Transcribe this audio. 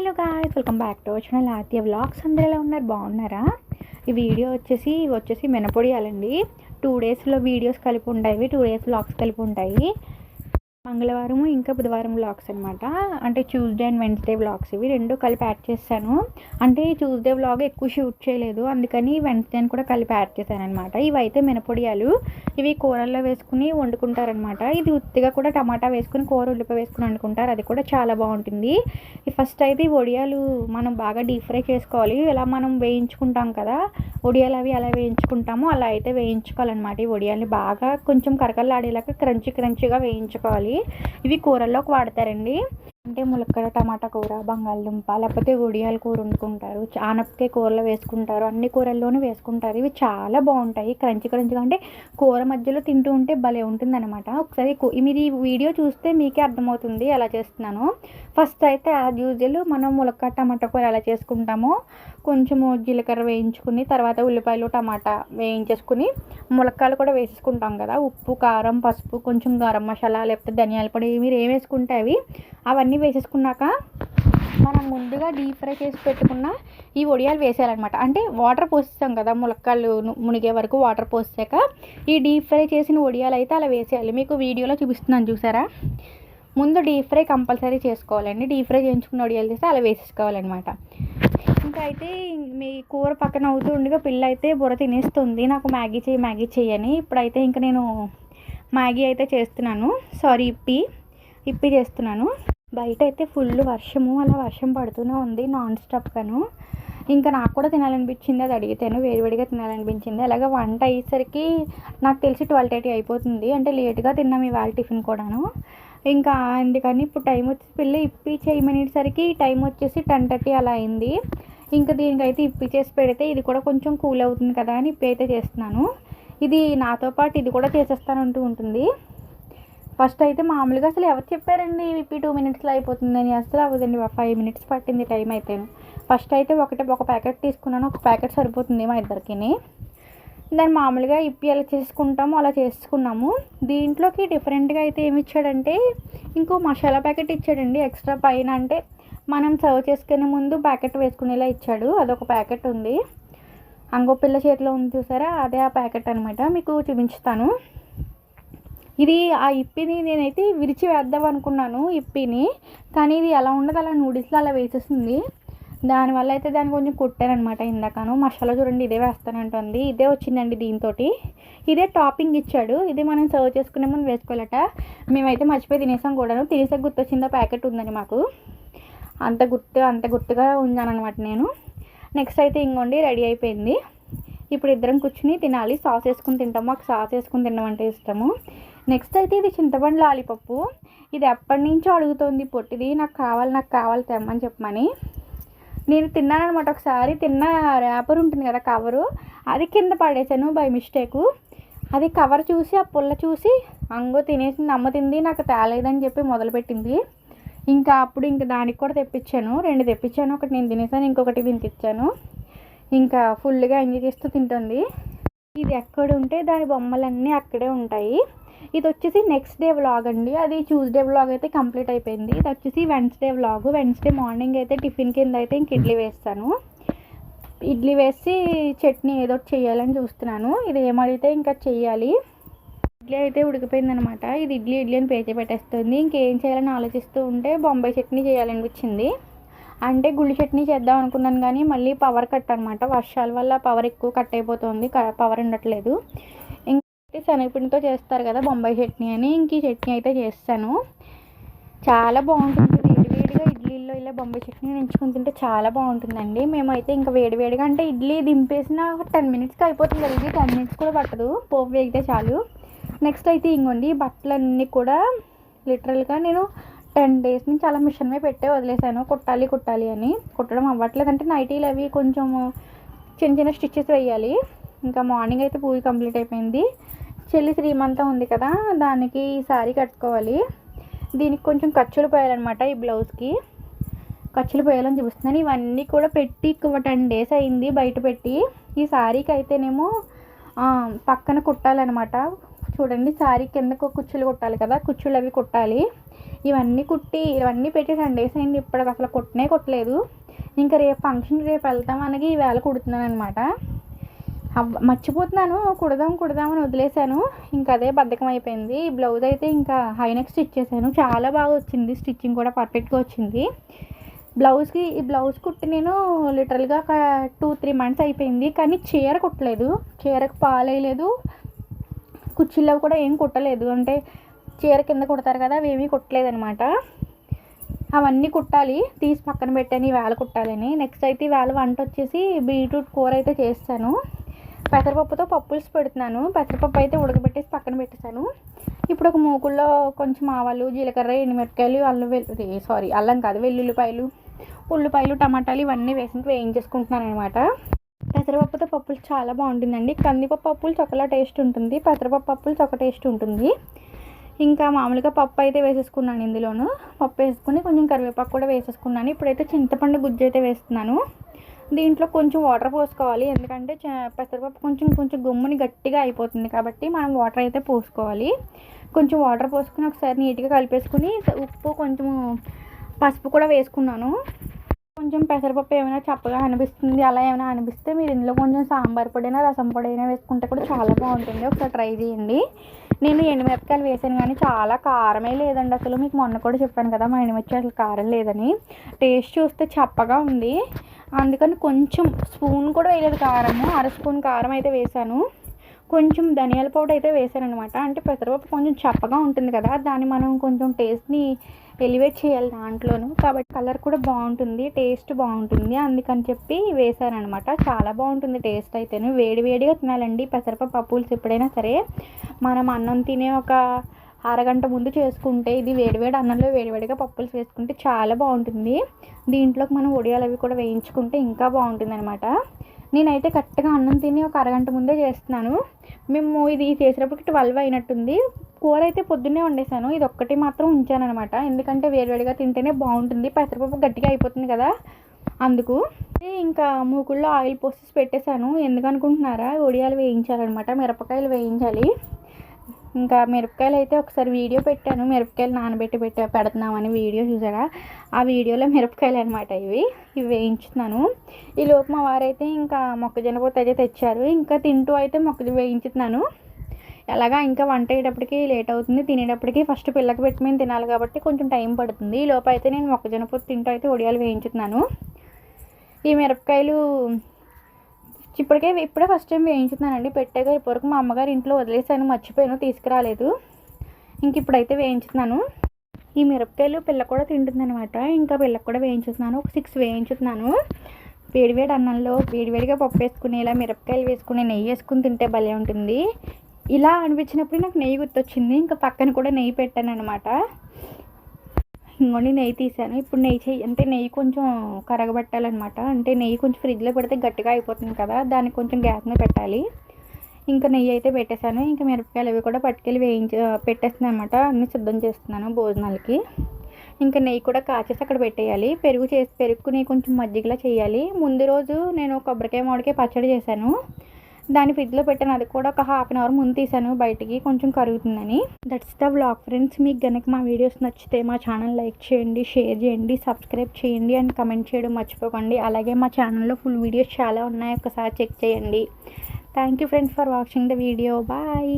Hello guys welcome back to వచ్చిన లాతీయ vlogs అందరూ ఎలా ఉన్నారు? బాగున్నారా? ఈ వీడియో వచ్చేసి ఇవి వచ్చేసి మినపొడియాలండి. టూ డేస్లో వీడియోస్ కలిపి ఉంటాయి టూ డేస్ వ్లాగ్స్ కలిపి ఉంటాయి. మంగళవారం ఇంకా బుధవారం వ్లాగ్స్ అనమాట అంటే ట్యూస్డే అండ్ వెన్స్డే వ్లాగ్స్ ఇవి రెండు కలిపి యాడ్ చేశాను. అంటే ట్యూస్డే వ్లాగ్ ఎక్కువ షూట్ చేయలేదు. అందుకని వెన్స్డే కూడా కలిపి యాడ్ చేశాను అనమాట ఇవైతే మినపొడియాలు. ఇవి కూరల్లో వేసుకుని వండుకుంటారనమాట ఇది ఉత్తిగా కూడా టమాటా వేసుకుని కూర ఉల్లిపాయ వేసుకుని వండుకుంటారు. అది కూడా చాలా బాగుంటుంది. ఫస్ట్ అయితే ఈ వడియాలు మనం బాగా డీప్ ఫ్రై చేసుకోవాలి. ఇలా మనం వేయించుకుంటాం కదా. వడియాలు అవి అలా వేయించుకుంటామో అలా అయితే వేయించుకోవాలన్నమాట. ఈ వడియాల్ని బాగా కొంచెం కరకరలాడేలాగా క్రంచి క్రంచిగా వేయించుకోవాలి. ఇవి కూరల్లోకి వాడతారండి. అంటే ములక్కడ టమాటా కూర బంగాళదుంప లేకపోతే వడియాల కూర వండుకుంటారు ఆనపకాయ కూరలో వేసుకుంటారు అన్ని కూరల్లోనూ వేసుకుంటారు. ఇవి చాలా బాగుంటాయి. క్రంచి క్రంచిగా అంటే కూర మధ్యలో తింటూ ఉంటే భలే ఉంటుందన్నమాట. ఒకసారి మీరు ఈ వీడియో చూస్తే మీకే అర్థమవుతుంది ఎలా చేస్తున్నాను. ఫస్ట్ అయితే యాజ్ యూజువల్ మనం ములక్కడ టమాటా కూర ఎలా చేసుకుంటామో కొంచెము జీలకర్ర వేయించుకుని తర్వాత ఉల్లిపాయలు టమాటా వేయించేసుకుని ములక్కాయలు కూడా వేసేసుకుంటాం కదా. ఉప్పు కారం పసుపు కొంచెం గరం మసాలా లేకపోతే ధనియాల పొడి మీరు ఏం వేసుకుంటే అవి అవన్నీ వేసేసుకున్నాక మనం ముందుగా డీప్ ఫ్రై చేసి పెట్టుకున్న ఈ వడియాలు వేసేయాలన్నమాట. అంటే వాటర్ పోస్తాం కదా ములక్కాళ్ళు మునిగే వరకు వాటర్ పోసాక ఈ డీప్ ఫ్రై చేసిన వడియాలు అయితే అలా వేసేయాలి. మీకు వీడియోలో చూపిస్తున్నాను చూసారా? ముందు డీప్ ఫ్రై కంపల్సరీ చేసుకోవాలండి. డీప్ ఫ్రై చేయించుకున్న వడియాలు తీస్తే అలా వేసేసుకోవాలన్నమాట. ఇంకా అయితే మీ కూర పక్కన అవుతూ ఉండగా పిల్ల అయితే బుర్ర తినేస్తుంది. నాకు మ్యాగీ చేయి మ్యాగీ చేయని ఇప్పుడైతే ఇంకా నేను మ్యాగీ అయితే చేస్తున్నాను. సారీ ఇప్పి. ఇప్పి చేస్తున్నాను. బయట అయితే ఫుల్ వర్షము అలా వర్షం పడుతూనే ఉంది నాన్ స్టాప్గాను. ఇంకా నాకు కూడా తినాలనిపించింది అది అడిగితేను వేడివేడిగా తినాలనిపించింది. అలాగే వంట అయ్యేసరికి నాకు తెలిసి ట్వెల్వ్ థర్టీ అయిపోతుంది అంటే లేట్గా తిన్నాం ఇవాళ టిఫిన్ కూడాను. ఇంకా అందుకని ఇప్పుడు టైం వచ్చి పిల్ల ఇప్పి చేయమనేసరికి టైం వచ్చేసి టెన్ థర్టీ అలా అయింది. ఇంకా దీనికైతే ఇప్పి చేసి పెడితే ఇది కూడా కొంచెం కూల్ అవుతుంది కదా అని ఇప్పి అయితే చేస్తున్నాను. ఇది నాతో పాటు ఇది కూడా చేసేస్తానంటూ ఉంటుంది. ఫస్ట్ అయితే మామూలుగా అసలు ఎవరు చెప్పారండి విప్పి టూ మినిట్స్లో అయిపోతుందని? అసలు అవ్వదండి ఫైవ్ మినిట్స్ పట్టింది టైం అయితే. ఫస్ట్ అయితే ఒకటే ఒక ప్యాకెట్ తీసుకున్నాను. ఒక ప్యాకెట్ సరిపోతుంది మా ఇద్దరికి. దాన్ని మామూలుగా ఇప్పి ఎలా చేసుకుంటామో అలా చేసుకున్నాము. దీంట్లోకి డిఫరెంట్గా అయితే ఏమి ఇచ్చాడంటే ఇంకో మసాలా ప్యాకెట్ ఇచ్చాడండి. ఎక్స్ట్రా పైన అంటే మనం సర్వ్ చేసుకునే ముందు ప్యాకెట్ వేసుకునేలా ఇచ్చాడు. అదొక ప్యాకెట్ ఉంది. అంగో పిల్ల చేతిలో ఉంది చూసారా? అదే ఆ ప్యాకెట్ అనమాట మీకు చూపించుతాను. ఇది ఆ ఇప్పిని నేనైతే విరిచి వేద్దాం అనుకున్నాను ఇప్పిని. కానీ ఇది ఎలా ఉండదు అలా నూడిల్స్లో అలా వేసేస్తుంది. దానివల్ల అయితే దాన్ని కొంచెం కొట్టారనమాట ఇందాకను. మసాలా చూడండి ఇదే వేస్తానంటుంది. ఇదే వచ్చిందండి దీంతో ఇదే టాపింగ్ ఇచ్చాడు. ఇది మనం సర్వ్ చేసుకునే ముందు వేసుకోవాలట. మేమైతే మర్చిపోయి తినేసాం కూడాను. తినేసాక గుర్తొచ్చిందో ప్యాకెట్ ఉందని మాకు. అంత గుర్తు అంత గుర్తుగా ఉన్నానమాట నేను. నెక్స్ట్ అయితే ఇంకోండి రెడీ అయిపోయింది. ఇప్పుడు ఇద్దరం కూర్చుని తినాలి. సాస్ వేసుకుని తింటాము మాకు సాస్ వేసుకుని తినడం అంటే ఇష్టము. నెక్స్ట్ అయితే ఇది చింతపండు లాలీపప్పు. ఇది ఎప్పటి నుంచో అడుగుతోంది పొట్టిది నాకు కావాలి నాకు కావాలి తెమ్మని చెప్పమని. నేను తిన్నాననమాట ఒకసారి తిన్న ర్యాపర్ ఉంటుంది కదా కవరు అది కింద పడేసాను బై మిస్టేకు అది కవర్ చూసి ఆ పుల్ల చూసి అంగో తినేసింది అమ్మ తింది నాకు తేలేదని చెప్పి మొదలుపెట్టింది ఇంకా అప్పుడు ఇంకా దానికి కూడా తెప్పించాను రెండు తెప్పించాను ఒకటి నేను తినేసాను ఇంకొకటి తినిపించాను ఇంకా ఫుల్గా ఎంజాయ్ చేస్తూ తింటుంది. ఇది ఎక్కడ ఉంటే దాని బొమ్మలన్నీ అక్కడే ఉంటాయి. ఇది వచ్చేసి నెక్స్ట్ డే వ్లాగ్ అండి. అది ట్యూస్డే వ్లాగ్ అయితే కంప్లీట్ అయిపోయింది. ఇది వచ్చేసి వెన్స్డే వ్లాగ్ వెన్స్డే మార్నింగ్ అయితే టిఫిన్ కింద అయితే ఇంక ఇడ్లీ వేస్తాను. ఇడ్లీ వేసి చట్నీ ఏదో చేయాలని చూస్తున్నాను. ఇది ఏమడిగితే ఇంకా చేయాలి. ఇడ్లీ అయితే ఉడికిపోయింది అనమాట ఇది ఇడ్లీ ఇడ్లీ అని పేచే పెట్టేస్తుంది. ఇంకేం చేయాలని ఆలోచిస్తూ ఉంటే బొంబాయి చట్నీ చేయాలనిపించింది. అంటే గుళ్ళు చట్నీ చేద్దాం అనుకున్నాను కానీ మళ్ళీ పవర్ కట్ అనమాట. వర్షాల వల్ల పవర్ ఎక్కువ కట్ అయిపోతుంది. పవర్ ఉండట్లేదు. శనగపిండితో చేస్తారు కదా బొంబాయి చట్నీ అని. ఇంక ఈ చట్నీ అయితే చేస్తాను. చాలా బాగుంటుంది. వేడివేడిగా ఇడ్లీలో ఇలా బొంబాయి చట్నీ ఎంచుకుని తింటే చాలా బాగుంటుందండి. మేమైతే ఇంకా వేడివేడిగా అంటే ఇడ్లీ దింపేసిన టెన్ మినిట్స్కి అయిపోతుంది. కదా టెన్ మినిట్స్ కూడా పట్టదు. పోపు వేగితే చాలు. నెక్స్ట్ అయితే ఇంకోండి బట్టలన్నీ కూడా లిటరల్గా నేను టెన్ డేస్ నుంచి అలా మిషన్ మీద పెట్టే వదిలేసాను. కుట్టాలి కుట్టాలి అని. కుట్టడం అవ్వట్లేదు అంటే నైటీలు అవి కొంచెం చిన్న చిన్న స్టిచ్చెస్ వేయాలి. ఇంకా మార్నింగ్ అయితే పూజ కంప్లీట్ అయిపోయింది. చెల్లి శ్రీమంతం ఉంది కదా దానికి ఈ శారీ కట్టుకోవాలి. దీనికి కొంచెం ఖర్చులు పోయాలన్నమాట ఈ బ్లౌజ్కి. ఖర్చులు పోయాలని చూపిస్తున్నాను. ఇవన్నీ కూడా పెట్టి టెన్ డేస్ అయింది బయట పెట్టి. ఈ శారీకి అయితేనేమో పక్కన కుట్టాలన్నమాట. చూడండి శారీ కిందకు కుచ్చులు కుట్టాలి కదా కుచ్చులు అవి కుట్టాలి. ఇవన్నీ కుట్టి ఇవన్నీ పెట్టి టెన్ డేస్ అయింది. ఇప్పటికి అసలు కుట్టనే కుట్టలేదు. ఇంకా రేపు ఫంక్షన్ రేపు వెళ్తాం అనగా ఈవేళ కుడుతున్నాను అనమాట మర్చిపోతున్నాను కుడదాం కుడదాం అని వదిలేశాను. ఇంకా అదే బద్ధకం అయిపోయింది. ఈ బ్లౌజ్ అయితే ఇంకా హైనెక్ స్టిచ్ చేశాను. చాలా బాగా వచ్చింది. స్టిచ్చింగ్ కూడా పర్ఫెక్ట్గా వచ్చింది. బ్లౌజ్కి ఈ బ్లౌజ్ కుట్టి నేను లిటరల్గా ఒక టూ త్రీ మంత్స్ అయిపోయింది. కానీ చీర కుట్టలేదు. చీరకు పాలేయలేదు కుర్చీలో కూడా ఏం కుట్టలేదు. అంటే చీర కింద కుడతారు కదా అవి ఏమీ కుట్టలేదనమాట అవన్నీ కుట్టాలి. తీసి పక్కన పెట్టాను ఈ వేళ కుట్టాలని. నెక్స్ట్ అయితే ఈ వేళ వంట వచ్చేసి బీట్రూట్ కూర అయితే చేస్తాను. పెసరపప్పుతో పప్పుల్స్ పెడుతున్నాను. పెసరపప్పు అయితే ఉడకబెట్టేసి పక్కన పెట్టేశాను. ఇప్పుడు ఒక మూకుల్లో కొంచెం ఆవాలు జీలకర్ర ఎండుమిరపకాయలు అల్లం వెల్లుల్లి సారీ అల్లం కాదు వెల్లుల్లిపాయలు ఉల్లిపాయలు టమాటాలు ఇవన్నీ వేసి వేయించేసుకుంటున్నాను అనమాట పెసరపప్పుతో పప్పులు చాలా బాగుంటుందండి. కందిపప్పు పప్పులు చొక్కలా టేస్ట్ ఉంటుంది. పెసరపప్పు పప్పులు చొక్క టేస్ట్ ఉంటుంది. ఇంకా మామూలుగా పప్పు అయితే వేసేసుకున్నాను ఇందులోను. పప్పు వేసుకుని కొంచెం కరివేపాకు కూడా వేసేసుకున్నాను. ఇప్పుడైతే చింతపండు గుజ్జు అయితే వేస్తున్నాను. దీంట్లో కొంచెం వాటర్ పోసుకోవాలి. ఎందుకంటే పెసరపప్పు కొంచెం కొంచెం గుమ్ముని గట్టిగా అయిపోతుంది కాబట్టి మనం వాటర్ అయితే పోసుకోవాలి. కొంచెం వాటర్ పోసుకుని ఒకసారి నీట్గా కలిపేసుకుని ఉప్పు కొంచెము పసుపు కూడా వేసుకున్నాను. కొంచెం పెసరపప్పు ఏమైనా చప్పగా అనిపిస్తుంది అలా ఏమైనా అనిపిస్తే మీరు ఇందులో కొంచెం సాంబార్ పొడైనా రసం పొడైనా వేసుకుంటే కూడా చాలా బాగుంటుంది. ఒకసారి ట్రై చేయండి. నేను ఎండుమిరపకాయలు వేసాను కానీ చాలా కారమే లేదండి అసలు. మీకు మొన్న కూడా చెప్పాను కదా మా ఎండుమిర్చి అసలు కారం లేదని. టేస్ట్ చూస్తే చప్పగా ఉంది. అందుకని కొంచెం స్పూన్ కూడా వేయలేదు కారము. అర స్పూన్ కారం అయితే వేసాను కొంచెం ధనియాల పౌడర్ అయితే వేసాను అనమాట అంటే పెసరపప్పు కొంచెం చప్పగా ఉంటుంది కదా దాన్ని మనం కొంచెం టేస్ట్ని ఎలివేట్ చేయాలి దాంట్లోను. కాబట్టి కలర్ కూడా బాగుంటుంది టేస్ట్ బాగుంటుంది. అందుకని చెప్పి వేసానమాట చాలా బాగుంటుంది టేస్ట్ అయితేను. వేడి వేడిగా తినాలండి పెసరపప్పు పప్పులు ఎప్పుడైనా సరే. మనం అన్నం తినే ఒక అరగంట ముందు చేసుకుంటే ఇది వేడివేడి అన్నంలో వేడివేడిగా పప్పులు వేసుకుంటే చాలా బాగుంటుంది. దీంట్లోకి మనం ఒడియాలు అవి కూడా వేయించుకుంటే ఇంకా బాగుంటుంది అనమాట నేనైతే కరెక్ట్గా అన్నం తిని ఒక అరగంట ముందే చేస్తున్నాను. మేము ఇది చేసేటప్పటికి ట్వెల్వ్ అయినట్టుంది. కూర అయితే పొద్దున్నే వండేసాను ఇది ఒక్కటి మాత్రం ఉంచాను అనమాట ఎందుకంటే వేడివేడిగా తింటేనే బాగుంటుంది. పెసరపప్పు గట్టిగా అయిపోతుంది కదా. అందుకు ఇంకా మూకుల్లో ఆయిల్ పోసేసి పెట్టేశాను. ఎందుకనుకుంటున్నారా ఒడియాలు వేయించాలన్నమాట. మిరపకాయలు వేయించాలి. ఇంకా మిరపకాయలు అయితే ఒకసారి వీడియో పెట్టాను. మిరపకాయలు నానబెట్టి పెట్టా పెడుతున్నామని వీడియో చూసారా? ఆ వీడియోలో మిరపకాయలు అనమాట ఇవి. ఇవి వేయించుతున్నాను. ఈ లోపు మా వారైతే ఇంకా మొక్కజొన్న పొత్తు అయితే తెచ్చారు. ఇంకా తింటూ అయితే మొక్క వేయించుతున్నాను. ఎలాగా ఇంకా వంట అయ్యేటప్పటికి లేట్ అవుతుంది. తినేటప్పటికి ఫస్ట్ పిల్లకి పెట్టి మేము తినాలి కాబట్టి కొంచెం టైం పడుతుంది. ఈ లోపు అయితే నేను మొక్కజొన్న పొత్తు తింటూ అయితే ఒడియాలు వేయించుతున్నాను. ఈ మిరపకాయలు ఇప్పటికే ఇప్పుడే ఫస్ట్ టైం వేయించుతున్నానండి. పెట్టాక ఇప్పటివరకు మా అమ్మగారు ఇంట్లో వదిలేసాను మర్చిపోయాను తీసుకురాలేదు. ఇంక ఇప్పుడైతే వేయించుతున్నాను. ఈ మిరపకాయలు పిల్ల కూడా తింటుందనమాట ఇంకా పిల్లకు కూడా వేయించుతున్నాను. ఒక సిక్స్ వేయించుతున్నాను. వేడివేడి అన్నంలో వేడివేడిగా పప్పు వేసుకుని ఇలా మిరపకాయలు వేసుకుని నెయ్యి వేసుకుని తింటే భలే ఉంటుంది. ఇలా అనిపించినప్పుడు నాకు నెయ్యి గుర్తొచ్చింది. ఇంకా పక్కన కూడా నెయ్యి పెట్టాను అనమాట ఇంకోండి నెయ్యి తీసాను. ఇప్పుడు నెయ్యి చెయ్యి అంటే నెయ్యి కొంచెం కరగబెట్టాలన్నమాట. అంటే నెయ్యి కొంచెం ఫ్రిడ్జ్లో పెడితే గట్టిగా అయిపోతుంది కదా దానికి కొంచెం గ్యాస్ మీద పెట్టాలి. ఇంకా నెయ్యి అయితే పెట్టేశాను. ఇంకా మిరపకాయలు అవి కూడా పట్టుకెళ్ళి వేయించి పెట్టేస్తున్నాను అనమాట అన్నీ సిద్ధం చేస్తున్నాను భోజనాలకి. ఇంకా నెయ్యి కూడా కాచేసి అక్కడ పెట్టేయాలి. పెరుగు చేసి పెరుగుని కొంచెం మజ్జిగలా చేయాలి. ముందు రోజు నేను కొబ్బరికాయ మామిడికాయ పచ్చడి చేశాను. దాన్ని ఫ్రిడ్జ్లో పెట్టాను. అది కూడా ఒక హాఫ్ అన్ అవర్ ముందు తీసాను. బయటికి కొంచెం కరుగుతుందని. దట్స్ ద బ్లాగ్ ఫ్రెండ్స్ మీకు కనుక మా వీడియోస్ నచ్చితే మా ఛానల్ లైక్ చేయండి షేర్ చేయండి సబ్స్క్రైబ్ చేయండి అండ్ కమెంట్ చేయడం మర్చిపోకండి. అలాగే మా ఛానల్లో ఫుల్ వీడియోస్ చాలా ఉన్నాయి. ఒకసారి చెక్ చేయండి. Thank you friends for watching the video bye